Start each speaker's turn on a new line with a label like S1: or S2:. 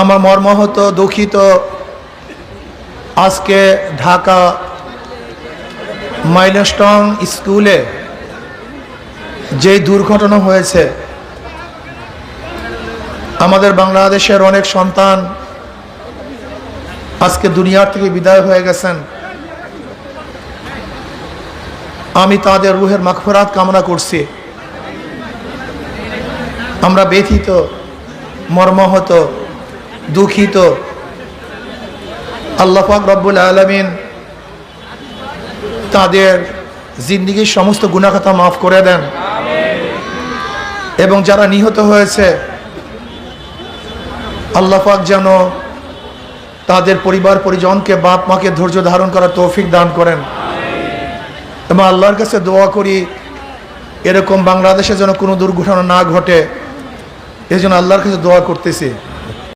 S1: আমার মর্মাহত, দুঃখিত। আজকে ঢাকা মাইলস্টং স্কুলে যে দুর্ঘটনা হয়েছে, আমাদের বাংলাদেশের অনেক সন্তান আজকে দুনিয়ার থেকে বিদায় হয়ে গেছেন। আমি তাদের রুহের মাখফরাত কামনা করছি। আমরা ব্যথিত, মর্মাহত দুঃখিত। আল্লাহ রব্বুল আলমিন তাদের জিন্দিগির সমস্ত গুণাখাতা মাফ করে দেন। এবং যারা নিহত হয়েছে, আল্লাহ পাক যেন তাদের পরিবার পরিজনকে বাপ মাকে ধৈর্য ধারণ করার তৌফিক দান করেন। এবং আল্লাহর কাছে দোয়া করি, এরকম বাংলাদেশে যেন কোনো দুর্ঘটনা না ঘটে এই জন্য আল্লাহর কাছে দোয়া করতেছি।